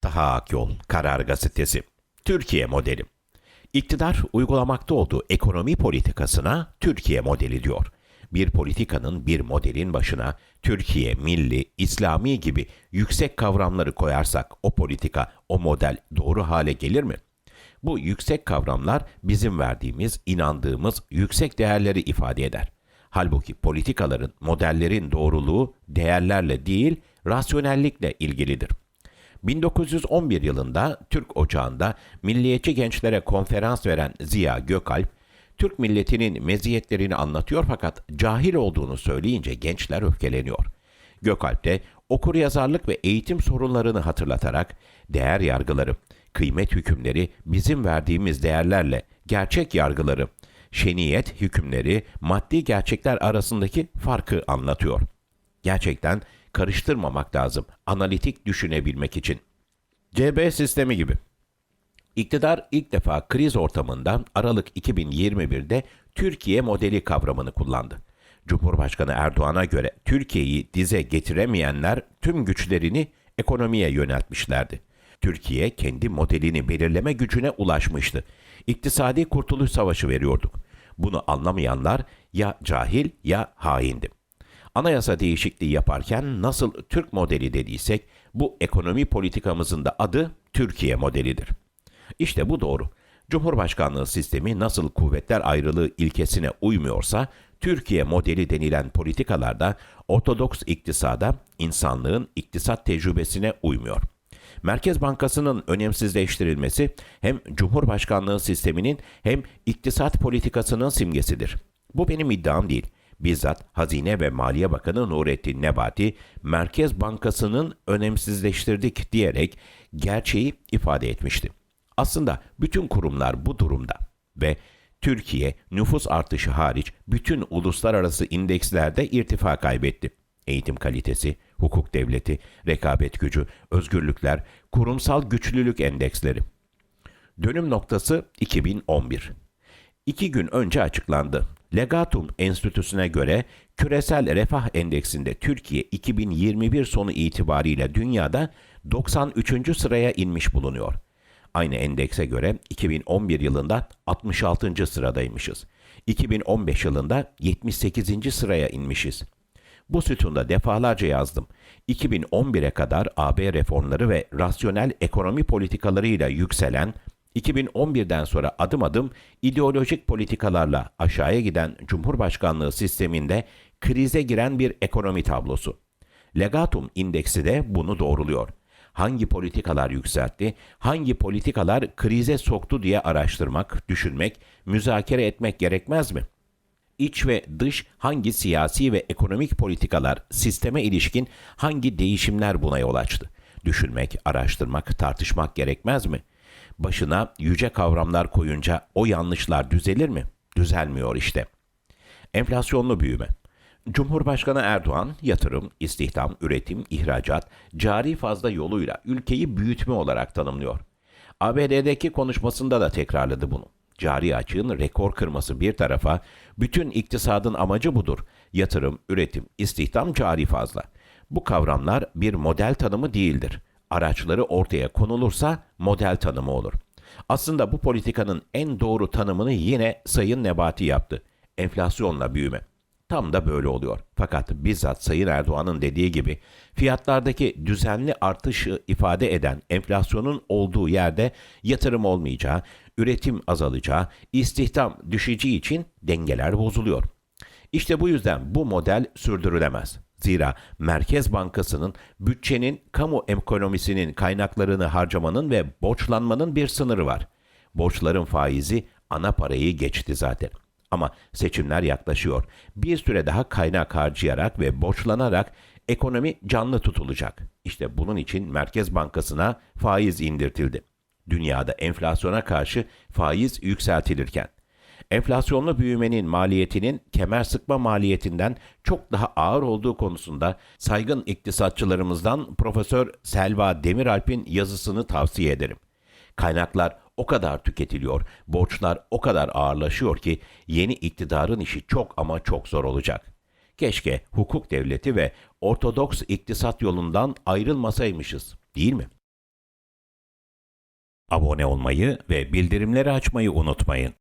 Taha Akyol, Karar Gazetesi. Türkiye modeli. İktidar uygulamakta olduğu ekonomi politikasına Türkiye modeli diyor. Bir politikanın, bir modelin başına Türkiye, milli, İslami gibi yüksek kavramları koyarsak o politika, o model doğru hale gelir mi? Bu yüksek kavramlar bizim verdiğimiz, inandığımız yüksek değerleri ifade eder. Halbuki politikaların, modellerin doğruluğu değerlerle değil, rasyonellikle ilgilidir. 1911 yılında Türk Ocağı'nda milliyetçi gençlere konferans veren Ziya Gökalp, Türk milletinin meziyetlerini anlatıyor fakat cahil olduğunu söyleyince gençler öfkeleniyor. Gökalp de okur yazarlık ve eğitim sorunlarını hatırlatarak değer yargıları, kıymet hükümleri bizim verdiğimiz değerlerle gerçek yargıları, şeniyet hükümleri maddi gerçekler arasındaki farkı anlatıyor. Gerçekten karıştırmamak lazım analitik düşünebilmek için. CB sistemi gibi. İktidar ilk defa kriz ortamında Aralık 2021'de Türkiye modeli kavramını kullandı. Cumhurbaşkanı Erdoğan'a göre Türkiye'yi dize getiremeyenler tüm güçlerini ekonomiye yöneltmişlerdi. Türkiye kendi modelini belirleme gücüne ulaşmıştı. İktisadi kurtuluş savaşı veriyorduk. Bunu anlamayanlar ya cahil ya haindi. Anayasa değişikliği yaparken nasıl Türk modeli dediysek bu ekonomi politikamızın da adı Türkiye modelidir. İşte bu doğru. Cumhurbaşkanlığı sistemi nasıl kuvvetler ayrılığı ilkesine uymuyorsa Türkiye modeli denilen politikalarda ortodoks iktisada, insanlığın iktisat tecrübesine uymuyor. Merkez Bankası'nın önemsizleştirilmesi hem Cumhurbaşkanlığı sisteminin hem iktisat politikasının simgesidir. Bu benim iddiam değil. Bizzat Hazine ve Maliye Bakanı Nurettin Nebati, Merkez Bankası'nın önemsizleştirdik diyerek gerçeği ifade etmişti. Aslında bütün kurumlar bu durumda ve Türkiye nüfus artışı hariç bütün uluslararası indekslerde irtifa kaybetti. Eğitim kalitesi, hukuk devleti, rekabet gücü, özgürlükler, kurumsal güçlülük endeksleri. Dönüm noktası 2011. İki gün önce açıklandı. Legatum Enstitüsü'ne göre küresel refah endeksinde Türkiye 2021 sonu itibariyle dünyada 93. sıraya inmiş bulunuyor. Aynı endekse göre 2011 yılında 66. sıradaymışız. 2015 yılında 78. sıraya inmişiz. Bu sütunda defalarca yazdım. 2011'e kadar AB reformları ve rasyonel ekonomi politikalarıyla yükselen 2011'den sonra adım adım ideolojik politikalarla aşağıya giden Cumhurbaşkanlığı sisteminde krize giren bir ekonomi tablosu. Legatum indeksi de bunu doğruluyor. Hangi politikalar yükseltti, hangi politikalar krize soktu diye araştırmak, düşünmek, müzakere etmek gerekmez mi? İç ve dış hangi siyasi ve ekonomik politikalar sisteme ilişkin hangi değişimler buna yol açtı? Düşünmek, araştırmak, tartışmak gerekmez mi?'' Başına yüce kavramlar koyunca o yanlışlar düzelir mi? Düzelmiyor işte. Enflasyonlu büyüme. Cumhurbaşkanı Erdoğan yatırım, istihdam, üretim, ihracat, cari fazla yoluyla ülkeyi büyütme olarak tanımlıyor. ABD'deki konuşmasında da tekrarladı bunu. Cari açığın rekor kırması bir tarafa, bütün iktisadın amacı budur. Yatırım, üretim, istihdam, cari fazla. Bu kavramlar bir model tanımı değildir araçları ortaya konulursa model tanımı olur. Aslında bu politikanın en doğru tanımını yine Sayın Nebati yaptı. Enflasyonla büyüme. Tam da böyle oluyor. Fakat bizzat Sayın Erdoğan'ın dediği gibi fiyatlardaki düzenli artışı ifade eden enflasyonun olduğu yerde yatırım olmayacağı, üretim azalacağı, istihdam düşeceği için dengeler bozuluyor. İşte bu yüzden bu model sürdürülemez. Zira Merkez Bankası'nın bütçenin kamu ekonomisinin kaynaklarını harcamanın ve borçlanmanın bir sınırı var. Borçların faizi ana parayı geçti zaten. Ama seçimler yaklaşıyor. Bir süre daha kaynak harcayarak ve borçlanarak ekonomi canlı tutulacak. İşte bunun için Merkez Bankası'na faiz indirtildi. Dünyada enflasyona karşı faiz yükseltilirken enflasyonlu büyümenin maliyetinin kemer sıkma maliyetinden çok daha ağır olduğu konusunda saygın iktisatçılarımızdan Profesör Selva Demiralp'in yazısını tavsiye ederim. Kaynaklar o kadar tüketiliyor, borçlar o kadar ağırlaşıyor ki yeni iktidarın işi çok ama çok zor olacak. Keşke hukuk devleti ve ortodoks iktisat yolundan ayrılmasaymışız, değil mi? Abone olmayı ve bildirimleri açmayı unutmayın.